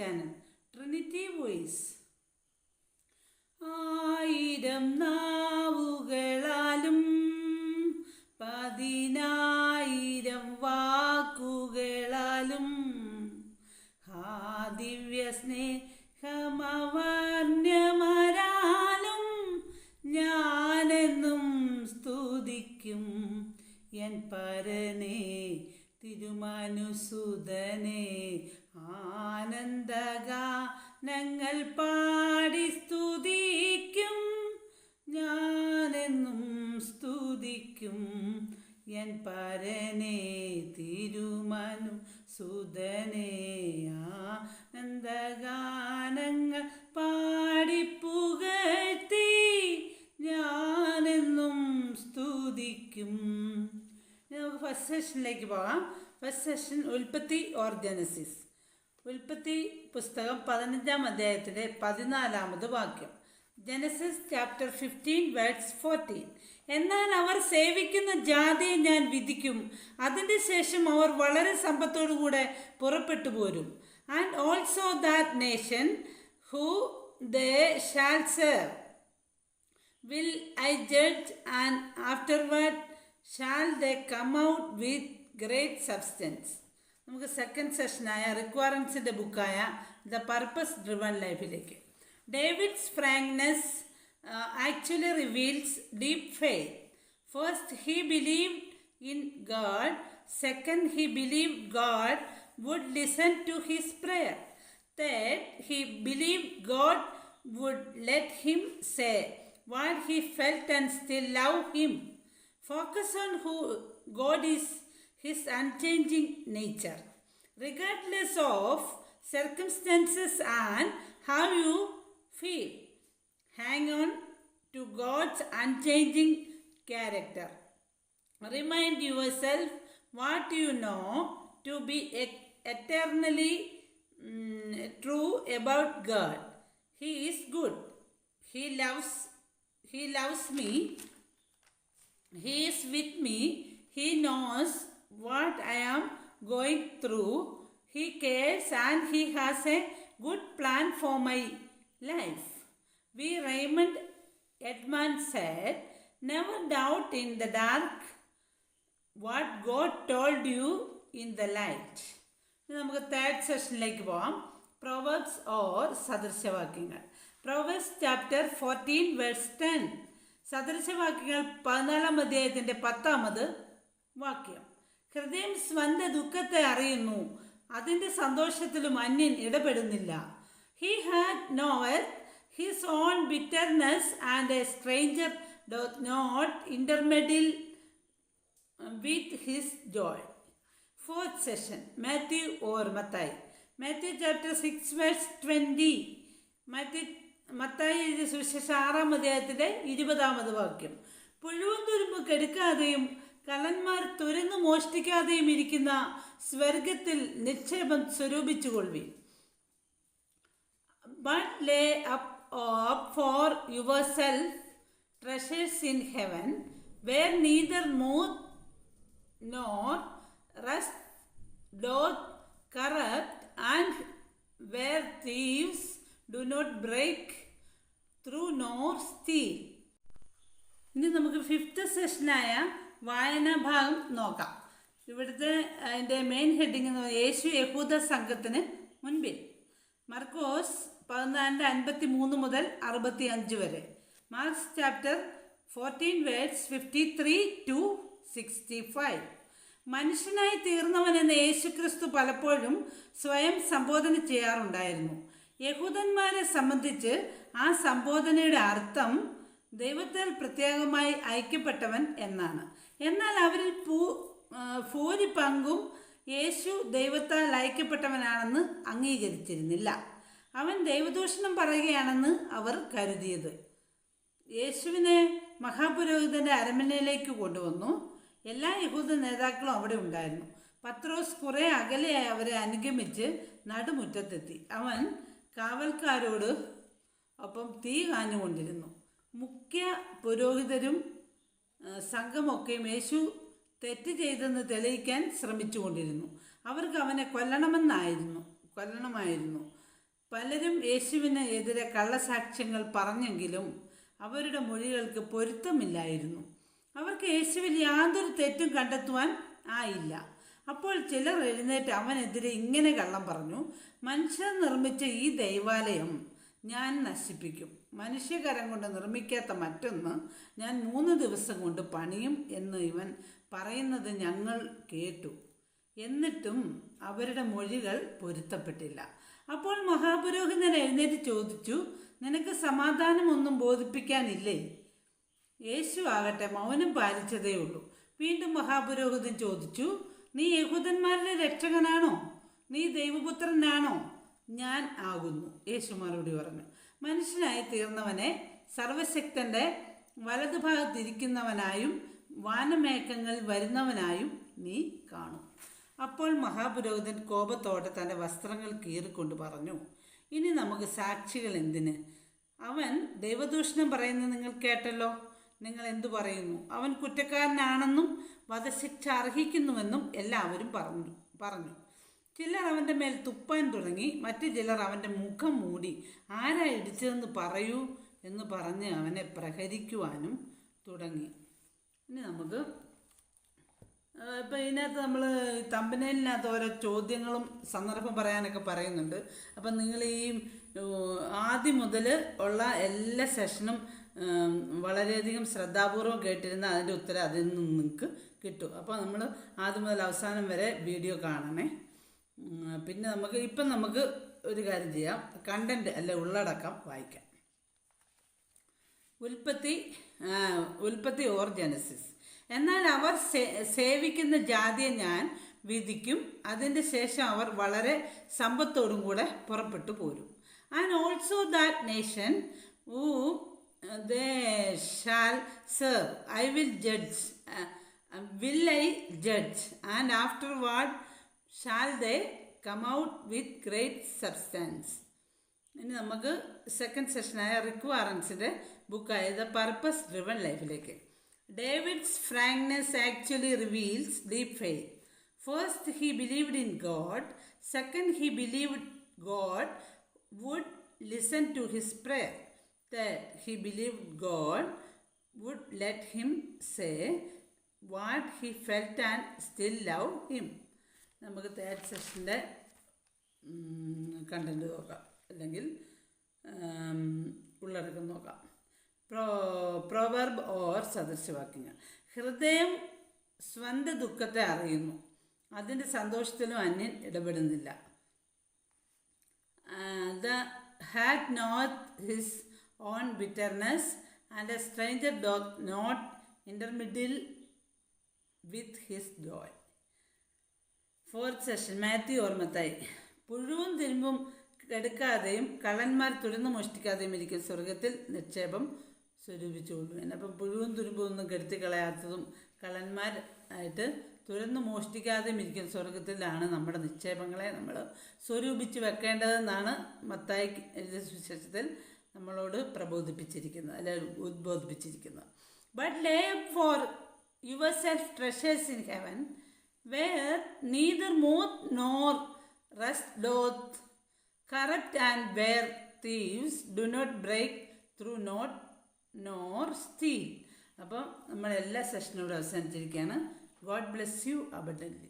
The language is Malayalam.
ചാനൽ ട്രിനിറ്റി വോയിസ് ആയിരം നാവുകളാലും പതിനായിരം വാക്കുകളാലും ആ ദിവ്യ സ്നേഹമവർണ്യമരാലും ഞാനെന്നും സ്തുതിക്കും. എൻ പരനെ തിരുമനുസുതനെ ആനന്ദഗാനങ്ങൾ പാടി സ്തുതിക്കും. ഞാനെന്നും സ്തുതിക്കും. എൻ പരനെ തിരുമനു സുതനെ ആനന്ദഗാനങ്ങൾ പാടിപ്പുകഴ്ത്തി ഞാനെന്നും സ്തുതിക്കും. ഇനി നമുക്ക് ഫസ്റ്റ് സെഷനിലേക്ക് പോകാം. ഫസ്റ്റ് സെഷൻ ഉൽപ്പത്തി ഓർഗാനസിസ്. ഉൽപ്പത്തി പുസ്തകം പതിനഞ്ചാം അധ്യായത്തിലെ പതിനാലാമത് വാക്യം. Genesis chapter fifteen verse fourteen എന്നാൽ അവർ സേവിക്കുന്ന ജാതിയെ ഞാൻ വിധിക്കും. അതിന്റെ ശേഷം അവർ വളരെ സമ്പത്തോടുകൂടെ പുറപ്പെട്ടു പോരും. And also that nation who they shall will will I judge and afterward shall they come out with great substance? നമുക്ക് സെക്കൻഡ് സെഷനായ റിക്വയർമെൻസിന്റെ ബുക്കായ ദ പർപ്പസ് ഡ്രിവൺ ലൈഫിലേക്ക് David's frankness actually reveals deep faith first he believe in God second he believe God would listen to his prayer Third, he believed God would let him say what he felt and still love him. Focus on who God is, his unchanging nature. Regardless of circumstances and how you feel, hang on to God's unchanging character. Remind yourself what you know to be eternally mm, true about God. He is good. He loves he loves me. He is with me. He knows what I am going through. He cares and he has a good plan for my life. We Raymond Edmund said, Never doubt in the dark what God told you in the light. ഇനി നമുക്ക് തേർഡ് സെഷനിലേക്ക് പോവാം പ്രൊവേബ്സ് ഓർ സദൃശവാക്യങ്ങൾ proverbs chapter fourteen verse ten സദൃശവാക്യങ്ങൾ പതിനാലാം അധ്യായത്തിന്റെ പത്താമത് വാക്യം. ഹൃദയം സ്വന്ത ദുഃഖത്തെ അറിയുന്നു അതിന്റെ സന്തോഷത്തിലും അന്യൻ ഇടപെടുന്നില്ല. He had knoweth his own bitterness and a stranger doth not intermeddle with his joy fourth session Matthew ഓർമ്മത്തായി Matthew chapter six 6 verse 20. Matthew മത്തായി എഴുതിയ സുവിശേഷം ആറാം അധ്യായത്തിന്റെ ഇരുപതാമത് വാക്യം. പുഴുവും തുരുമ്പ് കെടുക്കാതെയും കള്ളന്മാർ തുരന്നു മോഷ്ടിക്കാതെയും ഇരിക്കുന്ന സ്വർഗത്തിൽ നിക്ഷേപം സ്വരൂപിച്ചുകൊള്ളി but lay lay up for yourself treasures in heaven where neither moth nor rust doth corrupt, and where thieves do not break through nor steal. ഇനി നമുക്ക് ഫിഫ്ത്ത് സെഷനായ വായനാ ഭാഗം നോക്കാം. ഇവിടുത്തെ അതിന്റെ മെയിൻ ഹെഡിങ് എന്ന് പറയുന്നത് യേശു യഹൂദ സംഘത്തിന് മുൻപിൽ. മർക്കോസ് പതിനാലിന്റെ അൻപത്തി മൂന്ന് മുതൽ അറുപത്തി അഞ്ച് വരെ. Mark's chapter fourteen verse fifty three to sixty five മനുഷ്യനായി തീർന്നവനെന്ന് യേശുക്രിസ്തു പലപ്പോഴും സ്വയം സംബോധന ചെയ്യാറുണ്ടായിരുന്നു. യഹൂദന്മാരെ സംബന്ധിച്ച് ആ സംബോധനയുടെ അർത്ഥം ദൈവത്തിൽ പ്രത്യേകമായി ഐക്യപ്പെട്ടവൻ എന്നാണ്. എന്നാൽ അവരിൽ പൂ ആ, ഭൂരിപങ്കും യേശു ദൈവത്താൽ ഐക്യപ്പെട്ടവനാണെന്ന് അംഗീകരിച്ചിരുന്നില്ല. അവൻ ദൈവദൂഷണം പറയുകയാണെന്ന് അവർ കരുതിയത്. യേശുവിനെ മഹാപുരോഹിതന്റെ അരമനയിലേക്ക് കൊണ്ടുവന്നു. എല്ലാ യഹൂദ നേതാക്കളും അവിടെ ഉണ്ടായിരുന്നു. പത്രോസ് കുറെ അകലെയായി അവരെ അനുഗമിച്ച് നടുമുറ്റത്തെത്തി. അവൻ കാവൽക്കാരോട് ഒപ്പം തീ കാഞ്ഞുകൊണ്ടിരുന്നു. മുഖ്യ പുരോഹിതരും സംഘമൊക്കെ സംഘമൊക്കെയും യേശു തെറ്റ് ചെയ്തെന്ന് തെളിയിക്കാൻ ശ്രമിച്ചുകൊണ്ടിരുന്നു. അവർക്ക് അവനെ കൊല്ലണമെന്നായിരുന്നു കൊല്ലണമായിരുന്നു. പലരും യേശുവിന് എതിരെ കള്ളസാക്ഷ്യങ്ങൾ പറഞ്ഞെങ്കിലും അവരുടെ മൊഴികൾക്ക് പൊരുത്തമില്ലായിരുന്നു. അവർക്ക് യേശുവിൽ യാതൊരു തെറ്റും കണ്ടെത്തുവാൻ ആയില്ല. അപ്പോൾ ചിലർ എഴുന്നേറ്റ് അവനെതിരെ ഇങ്ങനെ കള്ളം പറഞ്ഞു മനുഷ്യർ നിർമ്മിച്ച ഈ ദൈവാലയം ഞാൻ നശിപ്പിക്കും. മനുഷ്യകരം കൊണ്ട് നിർമ്മിക്കാത്ത മറ്റൊന്ന് ഞാൻ മൂന്ന് ദിവസം കൊണ്ട് പണിയും എന്ന് ഇവൻ പറയുന്നത് ഞങ്ങൾ കേട്ടു. എന്നിട്ടും അവരുടെ മൊഴികൾ പൊരുത്തപ്പെട്ടില്ല. അപ്പോൾ മഹാപുരോഹിതൻ എഴുന്നേറ്റ് ചോദിച്ചു നിനക്ക് സമാധാനമൊന്നും ബോധിപ്പിക്കാനില്ലേ? യേശു ആകട്ടെ മൗനം പാലിച്ചതേ ഉള്ളൂ. വീണ്ടും മഹാപുരോഹിതൻ ചോദിച്ചു നീ യഹൂദന്മാരുടെ രക്ഷകനാണോ? നീ ദൈവപുത്രനാണോ? ഞാൻ ആകുന്നു യേശു മറുപടി പറഞ്ഞു. മനുഷ്യനായി തീർന്നവനെ സർവശക്തന്റെ വലതുഭാഗത്തിരിക്കുന്നവനായും വാനമേഘങ്ങളിൽ വരുന്നവനായും നീ കാണും. അപ്പോൾ മഹാപുരോഹിതൻ കോപത്തോടെ തന്റെ വസ്ത്രങ്ങൾ കീറിക്കൊണ്ട് പറഞ്ഞു ഇനി നമുക്ക് സാക്ഷികൾ എന്തിന്? അവൻ ദൈവദൂഷണം പറയുന്നത് നിങ്ങൾ കേട്ടല്ലോ. നിങ്ങൾ എന്തു പറയുന്നു? അവൻ കുറ്റക്കാരനാണെന്നും വധശിക്ഷ അർഹിക്കുന്നുവെന്നും എല്ലാവരും പറഞ്ഞു പറഞ്ഞു. ചിലർ അവന്റെ മേൽ തുപ്പാൻ തുടങ്ങി മറ്റു ചിലർ അവന്റെ മുഖം മൂടി ആരാ ഇടിച്ചതെന്ന് പറയൂ എന്ന് പറഞ്ഞ് അവനെ പ്രഹരിക്കുവാനും തുടങ്ങി. ഇനി നമുക്ക് ഇപ്പം ഇതിനകത്ത് നമ്മൾ തമ്പനയിലിനകത്ത് ഓരോ ചോദ്യങ്ങളും സന്ദർഭം പറയാനൊക്കെ പറയുന്നുണ്ട്. അപ്പം നിങ്ങൾ ഈ ആദ്യം മുതൽ ഉള്ള എല്ലാ സെഷനും വളരെയധികം ശ്രദ്ധാപൂർവം കേട്ടിരുന്ന അതിന്റെ ഉത്തരം അതിൽ നിന്ന് നിങ്ങൾക്ക് കിട്ടും. അപ്പോൾ നമ്മൾ ആദ്യം മുതൽ അവസാനം വരെ വീഡിയോ കാണണേ. പിന്നെ നമുക്ക് ഇപ്പം നമുക്ക് ഒരു കാര്യം ചെയ്യാം. കണ്ടന്റ് അല്ലെ ഉള്ളടക്കം വായിക്കാം. ഉൽപ്പത്തി ഉൽപ്പത്തി ഓർ ജനസിസ് എന്നാൽ അവർ സേവിക്കുന്ന ജാതിയെ ഞാൻ വിധിക്കും. അതിന്റെ ശേഷം അവർ വളരെ സമ്പത്തോടും കൂടെ പുറപ്പെട്ടു പോരും. And also that nation who they shall serve. I will judge. Uh, will I judge? And afterward shall they come out with great substance. ഇനി നമുക്ക് സെക്കൻഡ് സെഷനായ റിക്വയറൻസിന്റെ ബുക്കായ ദ പർപ്പസ് ഡ്രിവൺ ലൈഫിലേക്ക് David's frankness actually reveals deep faith first he believed in God second he believed God would listen to his prayer that he believed God would let him say what he felt and still love him. നമുക്ക് തേർഡ് സെഷന്റെ കണ്ടന്റ് നോക്കാം. അല്ലെങ്കിൽ ഉള്ളടക്കം നോക്കാം. പ്രോ പ്രോവർബ് ഓർ സദൃശവാക്യങ്ങൾ. ഹൃദയം സ്വന്തം ദുഃഖത്തെ അറിയുന്നു. അതിന്റെ സന്തോഷത്തിലും അന്യൻ ഇടപെടുന്നില്ല. The had not his own bitterness, and a stranger dog not intermeddle with his joy. Fourth session Matthew ഓർമ്മത്തായി പുഴുവും തിരുമ്പും എടുക്കാതെയും കള്ളന്മാർ തുരന്ന് മോഷ്ടിക്കാതെയും ഇരിക്കും സ്വർഗത്തിൽ നിക്ഷേപം സ്വരൂപിച്ചുകൊള്ളുവാൻ അപ്പം പുഴുവും തുരുമ്പും ഒന്നും കെടുത്തി കളയാത്തതും കള്ളന്മാർ ആയിട്ട് തുരന്ന് മോഷ്ടിക്കാതെയും ഇരിക്കും സ്വർഗത്തിലാണ് നമ്മുടെ നിക്ഷേപങ്ങളെ നമ്മൾ സ്വരൂപിച്ച് വെക്കേണ്ടതെന്നാണ് മത്തായി എഴുതിയ സുവിശേഷത്തിൽ നമ്മളോട് പ്രബോധിപ്പിച്ചിരിക്കുന്നത് അല്ലെ ഉദ്ബോധിപ്പിച്ചിരിക്കുന്നത് but lay for your self treasures in heaven where neither moth nor rust doth corrupt and where thieves do not break through not nor steal. അപ്പം നമ്മളെല്ലാ സെഷനോടും അവസാനിച്ചിരിക്കുകയാണ്. God bless you abundantly